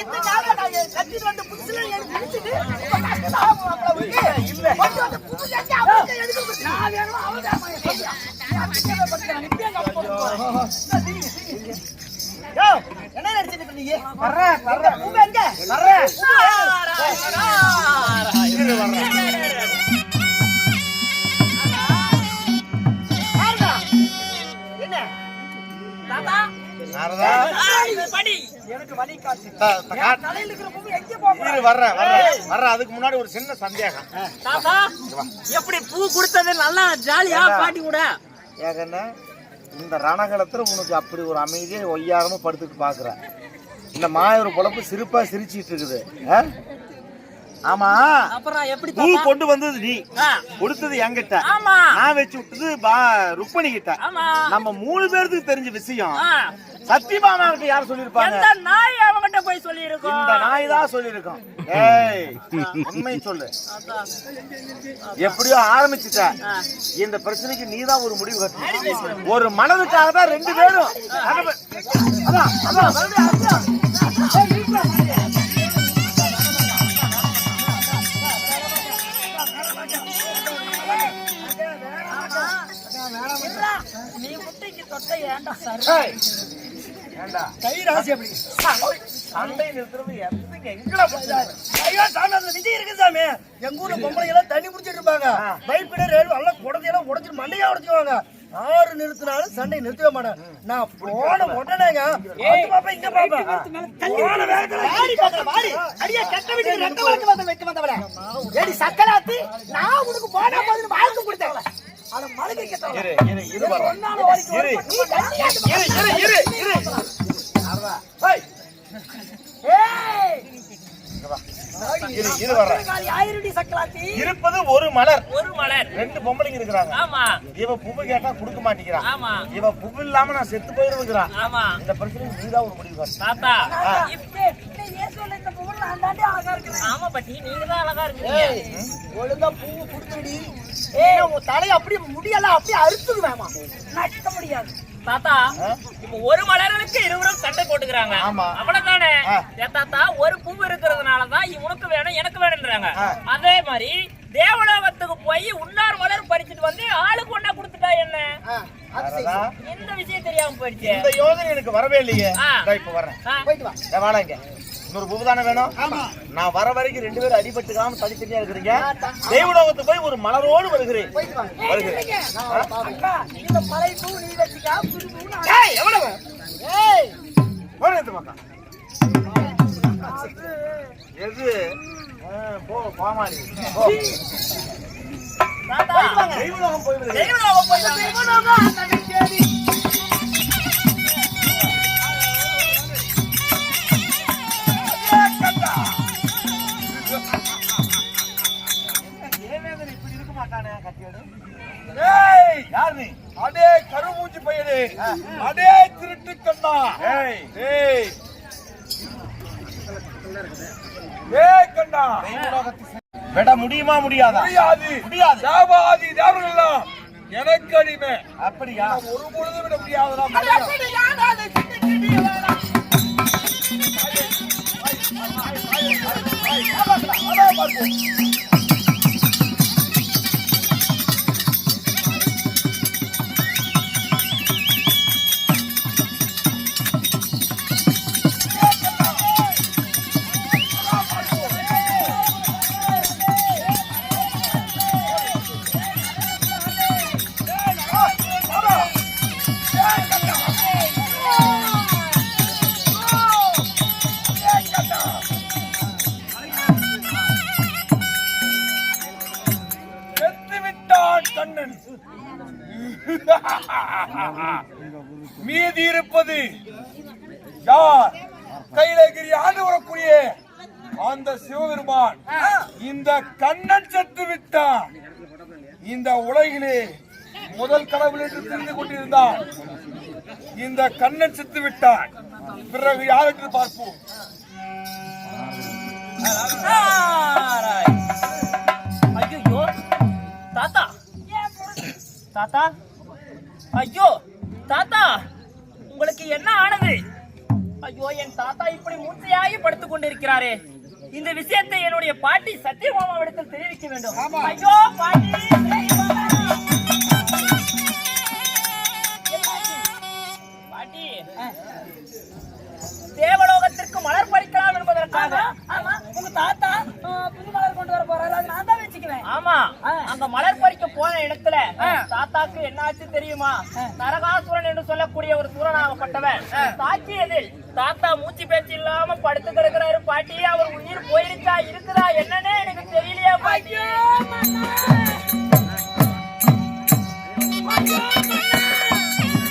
இந்த நாள்ல நான் என் கட்டிட்டு புதுசுல எனக்கு பிடிச்சது. இப்ப கொண்டு வந்த புது சட்டை அவனுக்கு எதுக்கு நான் வேணுமா, அவன் வேணுமா, என் சொல்லியா? நான் பிச்சை படுத்துறேன். நீ இப்படியே எனக்கு வழி காட்டு. த- த- காட்டு. தலையில இருக்கிற எங்க போக. அதுக்கு முன்னாடி ஒரு சின்ன சந்தேகம். தாத்தா எப்படி பூ கொடுத்தது நல்லா ஜாலியா பாட்டி கூட? ஏகண்ணா இந்த ரணகலத்துல உனக்கு அப்படி ஒரு அமைதியை ஒய்யாரமா படுத்துட்டு பாக்குற. இந்த மாயூர் பொழப்பு சிரிப்பா சிரிச்சிட்டு இருக்குது? ஆமா. அப்புறம் எப்படி பூ கொண்டு வந்தது நீ. கொடுத்தது என்கிட்ட. ஆமா. நான் வச்சு விட்டது பா- ருக்மணி கிட்ட ஆமா. நம்ம மூணு பேருக்கு தெரிஞ்ச விஷயம். கிட்ட யார் சொல்லிருப்பாங்க எந்த நாய் அவங்கிட்ட போய் சொல்லி இருக்கோம் இந்த நாய் தான் சொல்லியிருக்கோம். ஏய் உண்மை சொல்லு. எப்படியோ ஆரம்பிச்சுட்ட இந்த பிரச்சனைக்கு நீதான் ஒரு முடிவு கட்டணும். ஒரு மனதுக்காக தான் ரெண்டு பேரும். அதான், அதான், அதான், மறுபடியும் அதான். நீ முட்டைக்கு தொட்ட ஏன்டா சார் ஏண்டா, கை ராசி அப்படி சண்டை நிறுத்துறது எதுக்கு எங்கடா போகுது? ஐயோ சாமி அதுல விஜய் இருக்கு சாமி எங்க ஊர்ல பொம்பளை எல்லாம் தண்ணி குடிச்சிட்டு இருப்பாங்க பைப் கிட்ட ரேல் எல்லாம் குடத்தையெல்லாம் உடைச்சிட்டு மண்டையா உடைச்சுவாங்க ஆறு நிறுத்தினாலும் சண்டை நிறுத்தவே மாட்டேன் நான் போன உடனேங்க பாப்பா இங்க பாப்பா போன வேகத்துல வாடி பாக்கற வாடி அடியே கட்ட விட்டு ரெட்ட வழக்கு வந்து வைக்க வந்தவளே ஏடி சக்கராத்தி நான் உனக்கு போனா போதுன்னு இரு, இரு, இருப்பது ஒரு மலர். ஒரு மலர். ரெண்டு பொம்பளைங்க இருக்கிறாங்க. ஆமா. இவ புவு கேட்டா கொடுக்க மாட்டேங்கிறான் ஆமா. இவ புவு இல்லாம நான் செத்து போயிருக்கிறான் ஆமா. இந்த பிரச்சனை நீதான் ஒரு முடிவு. தாத்தா. இந்த நான் தாண்டி அழகா இருக்கிறேன். ஆமா பாட்டி நீங்க தான் அழகா இருக்கீங்க ஒழுங்கா பூவு குடுத்துடி ஏய். உன் தலைய அப்படியே முடியெல்லாம் அப்படியே அறுத்துடுவேமா நட்ட முடியாது. தாத்தா இப்ப ஒரு மலர்களுக்கு இருவரும் சண்டை போட்டுக்கிறாங்க. ஆமா. அவ்வளவுதானே தாத்தா ஒரு பூ இருக்கிறதுனாலதான் உனக்கு வேணும் எனக்கு வேணும்ன்றாங்க. அதே மாதிரி தேவலோகத்துக்கு போய் உன்னார் மலர் பறிச்சுட்டு வந்து ஆளுக்கு ஒண்ணா கொடுத்துட்டா என்ன? எந்த விஷயம் தெரியாம போயிடுச்சு. இந்த யோசனை எனக்கு வரவே இல்லையே. இப்ப வர்றேன். ஆ, போயிட்டு வா. ஏய், வாடா இங்க. இன்னொரு பூ தானே வேணும்? நான் வர வரைக்கும் ரெண்டு பேரும் அடிபட்டுக்காம தனித்தனியா இருக்கிறீங்க. தெய்வலோகத்துக்கு போய் ஒரு மலரோடு வருகிறேன். வருகிறேன். எவ்வளவு. எது? போ பாமாடி தெய்வலோகம் போய். தேவலோகம் போய் வாங்க. யார் நீ அடே கருமூஞ்சி பையனே அடே திருட்டு கண்ணா ஏய் ஏய் ஏய் கண்ணா விட முடியுமா முடியாதா முடியாது முடியாது. தேவாதி தேவர்கள் எல்லாம் எனக்கு அடிமை அப்படியா ஒரு பொழுது விட முடியாதுடா செத்து மீதி இருப்பது யார்? கைலகிரி ஆண்டு வரக்கூடிய அந்த சிவபெருமான். இந்த கண்ணன் செத்து விட்டான். இந்த உலகிலே முதல் கடவுள் என்று தெரிந்து கொண்டிருந்தான். இந்த கண்ணன் செத்து விட்டான். பிறகு யார் என்று பார்ப்போம் ஐயோ தாத்தா. தாத்தா? ஐயோ தாத்தா உங்களுக்கு என்ன ஆனது? ஐயோ என் தாத்தா இப்படி மூச்சையாகி படுத்துக் கொண்டிருக்கிறாரே. இந்த விஷயத்தை என்னுடைய பாட்டி சத்தியமாமாவிடத்தில் தெரிவிக்க வேண்டும். ஐயோ பாட்டி பாட்டி தேவலோகத்திற்கு மலர் பறிக்கலாம் என்பதற்காக ஆமா. உங்க தாத்தா புது மலர் கொண்டு வர போறாரு. நான் தான் வச்சுக்குவேன் ஆமா. அங்க மலர் போன இடத்துல தாத்தாக்கு என்னாச்சு தெரியுமா? நரகாசுரன் என்று சொல்லக்கூடிய ஒரு சூரனாகப்பட்டவன் தாக்கி எதில் தாத்தா மூச்சு பேச்சு இல்லாம படுத்து கிடக்கிறாரு பாட்டி. அவர் உயிர் போயிருச்சா இருக்கிறா என்னன்னே எனக்கு தெரியலையா பாட்டி.